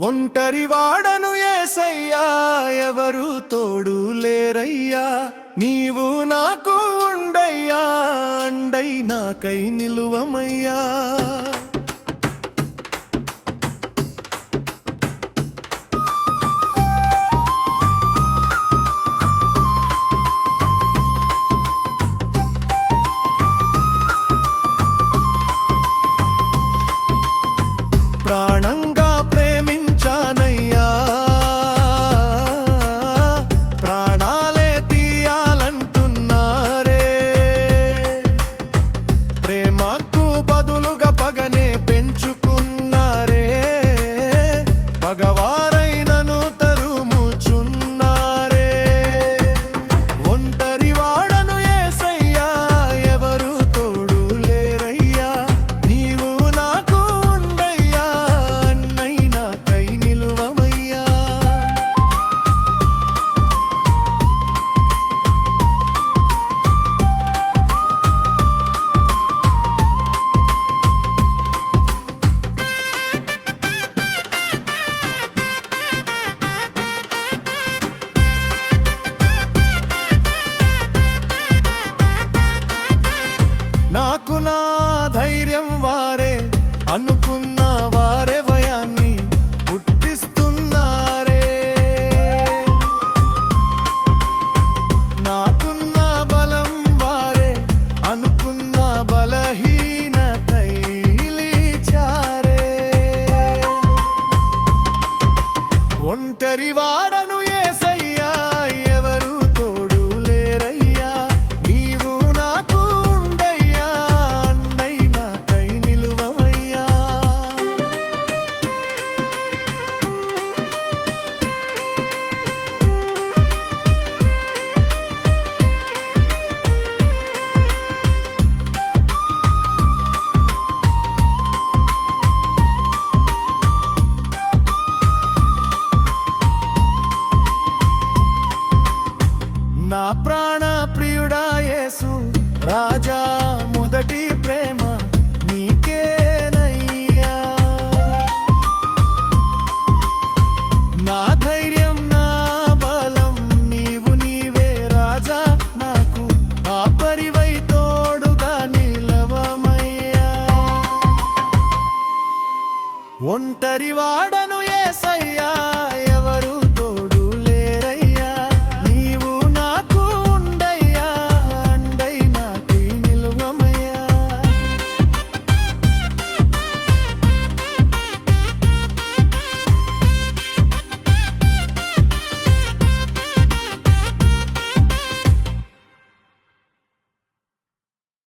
ఒంటరి వాడను ఏసయ్యా ఎవరు తోడు లేరయ్యా. నీవు నాకు ఉండయ్యా అండై నాకై నిలువమయ్యా. ఒంటరి వాడను ఒంటరివాడ